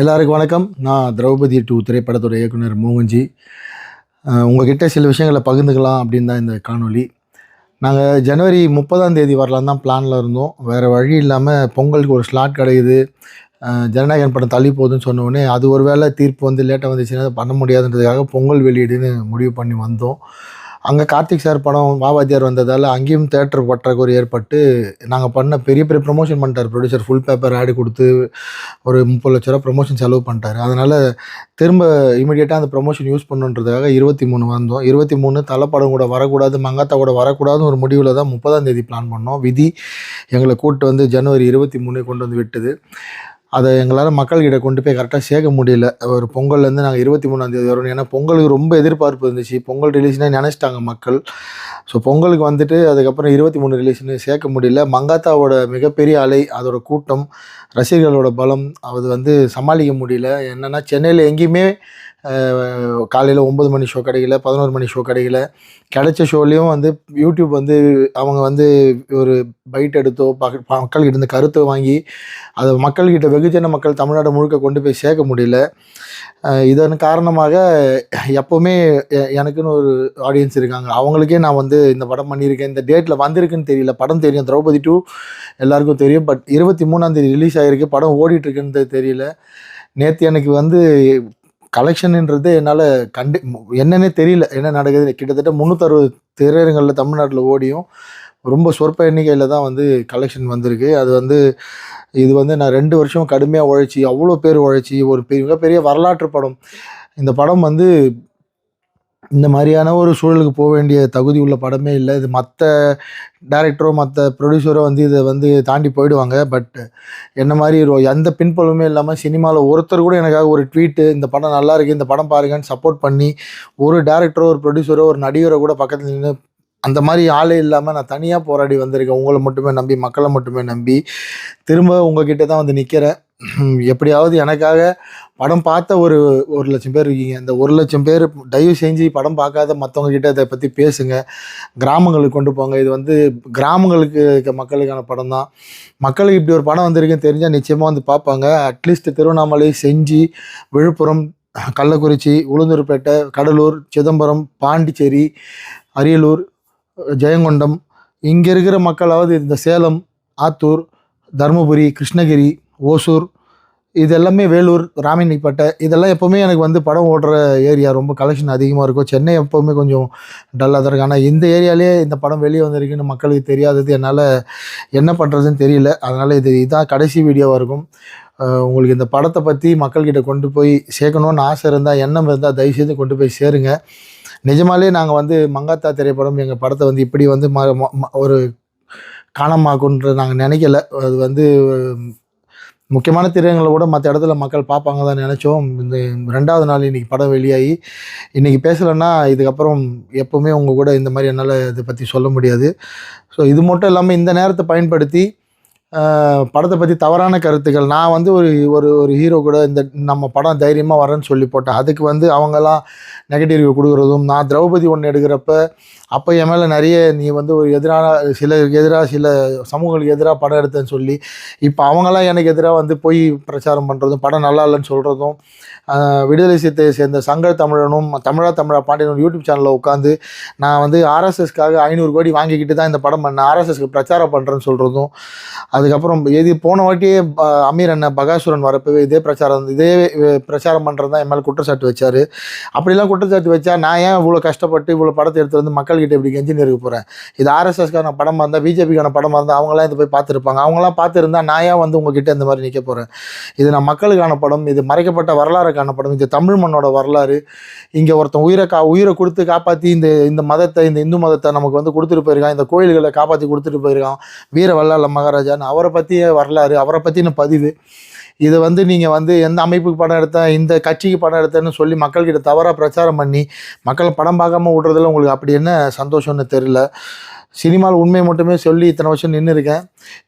எல்லாருக்கும் வணக்கம். நான் திரௌபதி டூ திரைப்படத்தோட இயக்குனர் மோகன்ஜி உங்ககிட்ட சில விஷயங்களை பகிர்ந்துக்கலாம் அப்படின்னு தான் இந்த காணொளி. நாங்கள் ஜனவரி முப்பதாம் தேதி வரலாம் தான் பிளானில் இருந்தோம். வேறு வழி இல்லாமல் பொங்கலுக்கு ஒரு ஸ்லாட் கிடைக்குது. ஜனநாயகன் படம் தள்ளி போகுதுன்னு சொன்னோடனே அது ஒரு வேளை தீர்ப்பு வந்து லேட்டாக வந்துச்சுன்னா அதை பண்ண முடியாதுன்றதுக்காக பொங்கல் வெளியீடுன்னு முடிவு பண்ணி வந்தோம். அங்கே கார்த்திக் சார் படம் வாவாத்தியார் வந்ததால் அங்கேயும் தேட்டர் பற்றாக்குறை ஏற்பட்டு நாங்கள் பண்ண பெரிய பெரிய ப்ரொமோஷன் பண்ணிட்டார். ப்ரொடியூசர் ஃபுல் பேப்பர் ஆடு கொடுத்து ஒரு முப்பது லட்ச ரூபா ப்ரொமோஷன் செலவு பண்ணிட்டார். அதனால் திரும்ப இமீடியட்டாக அந்த ப்ரொமோஷன் யூஸ் பண்ணுன்றதுக்காக இருபத்தி மூணு வந்தோம். இருபத்தி மூணு தலைப்படம் கூட வரக்கூடாது மங்காத்தா கூட வரக்கூடாதுன்னு ஒரு முடிவில் தான் முப்பதாம் தேதி பிளான் பண்ணோம். விதி எங்களை கூப்பிட்டு வந்து ஜனவரி இருபத்தி மூணு கொண்டு வந்து விட்டது. அதை எங்களால் மக்கள்கிட்ட கொண்டு போய் கரெக்டாக சேர்க்க முடியல. ஒரு பொங்கல்லேருந்து நாங்கள் இருபத்தி மூணாந்தேதி வரணும் ஏன்னா பொங்கலுக்கு ரொம்ப எதிர்பார்ப்பு இருந்துச்சு. பொங்கல் ரிலீஸ்னே நினச்சிட்டாங்க மக்கள். ஸோ பொங்கலுக்கு வந்துட்டு அதுக்கப்புறம் இருபத்தி மூணு ரிலீஸ்னு சேர்க்க முடியல. மங்காத்தாவோட மிகப்பெரிய அலை அதோட கூட்டம் ரசிகர்களோட பலம் அது வந்து சமாளிக்க முடியல. என்னென்னா சென்னையில் எங்கேயுமே காலையில் ஒம்பது மணி ஷோ கிடைக்கல பதினோரு மணி ஷோ கிடைக்கல கிடைச்ச ஷோலேயும் வந்து யூடியூப் வந்து அவங்க வந்து ஒரு பைட் எடுத்தோ பக மக்கள்கிட்ட இருந்து கருத்தை வாங்கி அதை மக்கள்கிட்ட வெகுஜன மக்கள் தமிழ்நாடு முழுக்க கொண்டு போய் சேர்க்க முடியல. இதன் காரணமாக எப்போவுமே எனக்குன்னு ஒரு ஆடியன்ஸ் இருக்காங்க. அவங்களுக்கே நான் வந்து இந்த படம் பண்ணியிருக்கேன். இந்த டேட்டில் வந்திருக்குன்னு தெரியல. படம் தெரியும். திரௌபதி டூ எல்லாருக்கும் தெரியும். பட் இருபத்தி மூணாந்தேதி ரிலீஸ் ஆகிருக்கு படம் ஓடிட்டுருக்குன்றது தெரியல. நேற்று எனக்கு வந்து கலெக்ஷன்ன்றது என்னால் கண்டு என்னன்னே தெரியல. என்ன நடக்குது கிட்டத்தட்ட முந்நூற்றறுபது திரையரங்களில் தமிழ்நாட்டில் ஓடியும். ரொம்ப சொற்ப எண்ணிக்கையில் தான் வந்து கலெக்ஷன் வந்திருக்கு. அது வந்து இது வந்து நான் ரெண்டு வருஷம் கடுமையாக உழைச்சி அவ்வளோ பேர் உழைச்சி ஒரு பெரிய மிகப்பெரிய வரலாற்று படம். இந்த படம் வந்து இந்த மாதிரியான ஒரு சூழலுக்கு போக வேண்டிய தகுதி உள்ள படமே இல்லை. இது மற்ற டேரக்டரோ மற்ற ப்ரொடியூசரோ வந்து இதை வந்து தாண்டி போயிடுவாங்க. பட் என்ன மாதிரி எந்த பின்புலமே இல்லாமல் சினிமாவில் ஒருத்தர் கூட எனக்காக ஒரு ட்வீட்டு இந்த படம் நல்லா இருக்குது இந்த படம் பாருங்கன்னு சப்போர்ட் பண்ணி ஒரு டேரக்டரோ ஒரு ப்ரொடியூசரோ ஒரு நடிகரோ கூட பக்கத்தில் நின்று அந்த மாதிரி ஆளே இல்லாமல் நான் தனியாக போராடி வந்திருக்கேன். உங்களை மட்டுமே நம்பி மக்களை மட்டுமே நம்பி. திரும்ப உங்ககிட்ட தான் வந்து நிற்கிறேன் எப்படியாவது எனக்காக படம் பார்த்த ஒரு ஒரு லட்சம் பேர் இருக்கீங்க. இந்த ஒரு லட்சம் பேர் தயவு செஞ்சு படம் பார்க்காத மற்றவங்க கிட்ட இதை பற்றி பேசுங்க. கிராமங்களுக்கு கொண்டு போங்க. இது வந்து கிராமங்களுக்கு இருக்க மக்களுக்கான படம் தான். மக்களுக்கு இப்படி ஒரு படம் வந்திருக்குன்னு தெரிஞ்சால் நிச்சயமாக வந்து பார்ப்பாங்க. At least Tiruvannamalai Senji Villupuram Kallakurichi Ulundurpet Cuddalore Chidambaram Pondicherry Ariyalur Jayankondam. இங்கே இருக்கிற மக்களாவது இந்த சேலம் ஆத்தூர் தருமபுரி கிருஷ்ணகிரி ஓசூர் இது எல்லாமே வேலூர் ராமினிப்பேட்டை இதெல்லாம் எப்போவுமே எனக்கு வந்து படம் ஓடுற ஏரியா. ரொம்ப கலெக்ஷன் அதிகமாக இருக்கும். சென்னை எப்போவுமே கொஞ்சம் டல்லாக தான் இருக்கும். ஆனால் இந்த ஏரியாலே இந்த படம் வெளியே வந்திருக்குன்னு மக்களுக்கு தெரியாதது என்னால் என்ன பண்ணுறதுன்னு தெரியல. அதனால் இது இதுதான் கடைசி வீடியோவாக இருக்கும். உங்களுக்கு இந்த படத்தை பற்றி மக்கள்கிட்ட கொண்டு போய் சேர்க்கணுன்னு ஆசை இருந்தால் எண்ணம் இருந்தால் தயவுசெய்து கொண்டு போய் சேருங்க. நிஜமாலே நாங்கள் வந்து மங்காத்தா திரைப்படம் எங்கள் படத்தை வந்து இப்படி வந்து ம ம- ம- ஒரு காணமாக்குன்ற நாங்கள் நினைக்கல. அது வந்து முக்கியமான திரையங்களை கூட மற்ற இடத்துல மக்கள் பார்ப்பாங்க தான் நினச்சோம். இந்த ரெண்டாவது நாள் இன்றைக்கி படம் வெளியாகி இன்றைக்கி பேசலைன்னா இதுக்கப்புறம் எப்போவுமே உங்கள் கூட இந்த மாதிரி என்னால் இதை பற்றி சொல்ல முடியாது. ஸோ இது மட்டும் இல்லாமல் இந்த நேரத்தை பயன்படுத்தி படத்தை பற்றி தவறான கருத்துக்கள். நான் வந்து ஒரு ஒரு ஒரு ஹீரோ கூட இந்த நம்ம படம் தைரியமாக வரேன்னு சொல்லி போட்டேன். அதுக்கு வந்து அவங்கெல்லாம் நெகட்டிவ் ரிவ்யூ கொடுக்குறதும் நான் திரௌபதி ஒன்று எடுக்கிறப்ப அப்போ என் மேலே நிறைய நீ வந்து ஒரு எதிரான சிலருக்கு எதிராக சில சமூகங்களுக்கு எதிராக படம் எடுத்தேன்னு சொல்லி இப்போ அவங்கெல்லாம் எனக்கு எதிராக வந்து போய் பிரச்சாரம் பண்ணுறதும் படம் நல்லா இல்லைன்னு சொல்கிறதும் விடுதலை சிறுத்தையை சேர்ந்த சங்க தமிழனும் தமிழா தமிழா பாண்டியனும் யூடியூப் சேனலில் உட்காந்து நான் வந்து ஆர்எஸ்எஸ்க்காக ஐநூறு கோடி வாங்கிக்கிட்டு தான் இந்த படம் பண்ணேன். ஆர்எஸ்எஸ்க்கு பிரச்சாரம் பண்ணுறேன்னு சொல்கிறதும் அதுக்கப்புறம் எது போன வாட்டியே அமீர் அண்ணன் பகாசுரன் வரப்பவே இதே பிரச்சாரம் இதே பிரச்சாரம் பண்ணுறது தான் என் மேலே குற்றச்சாட்டு வச்சார். அப்படிலாம் குற்றச்சாட்டு வச்சா நான் ஏன் இவ்வளோ கஷ்டப்பட்டு இவ்வளோ படத்தை எடுத்து வந்து மக்கள்கிட்ட இப்படி கெஞ்சி இருக்க போகிறேன் இது ஆர்எஸ்எஸ்க்கான படமாக இருந்தால் பிஜேபிக்கான படமாக இருந்தால் அவங்களாம் இதை போய் பார்த்துருப்பாங்க. அவங்களாம் பார்த்துருந்தா நான் ஏன் வந்து உங்ககிட்ட இந்த மாதிரி நிற்க போகிறேன் இது நான் மக்களுக்கான படம் இது மறைக்கப்பட்ட வரலாறுக்கான படம் இது தமிழ் மண்ணோட வரலாறு. இங்கே ஒருத்தன் உயிரை கா உயிரை கொடுத்து காப்பாற்றி இந்த இந்த மதத்தை இந்த இந்து மதத்தை நமக்கு வந்து கொடுத்துட்டு போயிருக்கான். இந்த கோயில்களை காப்பாற்றி கொடுத்துட்டு போயிருக்கான். வீர வல்லால மகாராஜா அவரை பற்றிய வரலாறு அவரை பற்றின பதிவு. இதை வந்து நீங்கள் வந்து எந்த அமைப்புக்கு படம் எடுத்தேன் இந்த கட்சிக்கு படம் எடுத்தேன்னு சொல்லி மக்கள்கிட்ட தவறாக பிரச்சாரம் பண்ணி மக்களை படம் பார்க்காம விடுறதுல உங்களுக்கு அப்படி என்ன சந்தோஷம்னு தெரில சினிமாவில் உண்மை மட்டுமே சொல்லி இத்தனை வருஷம் நின்று இருக்கேன்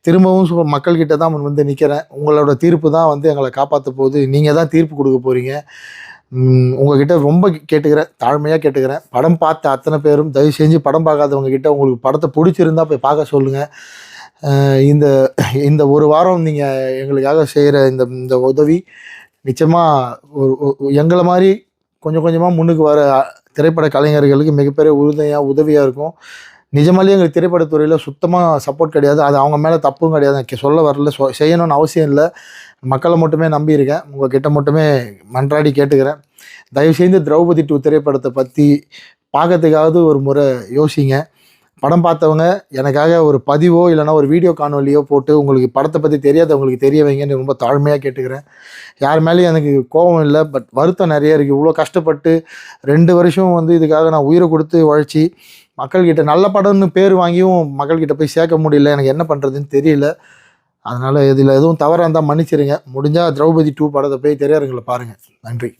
திரும்பவும் சு- மக்கள்கிட்ட தான் வந்து நிற்கிறேன் உங்களோட தீர்ப்பு தான் வந்து எங்களை காப்பாற்ற போகுது. நீங்கள் தான் தீர்ப்பு கொடுக்க போகிறீங்க ம், உங்ககிட்ட ரொம்ப கேட்டுக்கிறேன். தாழ்மையாக கேட்டுக்கிறேன். படம் பார்த்த அத்தனை பேரும் தயவு செஞ்சு படம் பார்க்காதவங்க கிட்ட உங்களுக்கு படத்தை பிடிச்சிருந்தா போய் பார்க்க சொல்லுங்கள் இந்த இந்த ஒரு வாரம் நீங்கள் எங்களுக்காக செய்கிற இந்த இந்த உதவி நிச்சயமாக ஒரு எங்களை மாதிரி கொஞ்சம் கொஞ்சமாக முன்னுக்கு வர திரைப்பட கலைஞர்களுக்கு மிகப்பெரிய உறுதுணையாக உதவியாக இருக்கும். நிஜமாலேயே எங்களுக்கு திரைப்படத்துறையில் சுத்தமாக சப்போர்ட் கிடையாது. அது அவங்க மேலே தப்பும் கிடையாது. சொல்ல வரல. சொ செய்யணும்னு அவசியம் இல்லை. மக்களை மட்டுமே நம்பியிருக்கேன் உங்கள் கிட்ட மட்டுமே மன்றாடி கேட்டுக்கிறேன். தயவுசெய்து திரௌபதி டூ திரைப்படத்தை பற்றி பார்க்கறதுக்காவது ஒரு முறை யோசிங்க. படம் பார்த்தவங்க எனக்காக ஒரு பதிவோ இல்லைனா ஒரு வீடியோ காணொலியோ போட்டு உங்களுக்கு படத்தை பற்றி தெரியாதவங்களுக்கு தெரிய வைங்கன்னு ரொம்ப தாழ்மையாக கேட்டுக்கிறேன். யார் மேலேயும் எனக்கு கோபம் இல்லை பட் வருத்தம் நிறைய இருக்குது இவ்வளோ கஷ்டப்பட்டு ரெண்டு வருஷம் வந்து இதுக்காக நான் உயிரை கொடுத்து உழைச்சி மக்கள்கிட்ட நல்ல படம்னு பேர் வாங்கியும் மக்கள்கிட்ட போய் சேர்க்க முடியல. எனக்கு என்ன பண்ணுறதுன்னு தெரியல. அதனால் இதில் எதுவும் தவறாக இருந்தால் மன்னிச்சிருங்க. முடிஞ்சால் திரௌபதி டூ படத்தை போய் திரையரங்கில் பாருங்கள் நன்றி.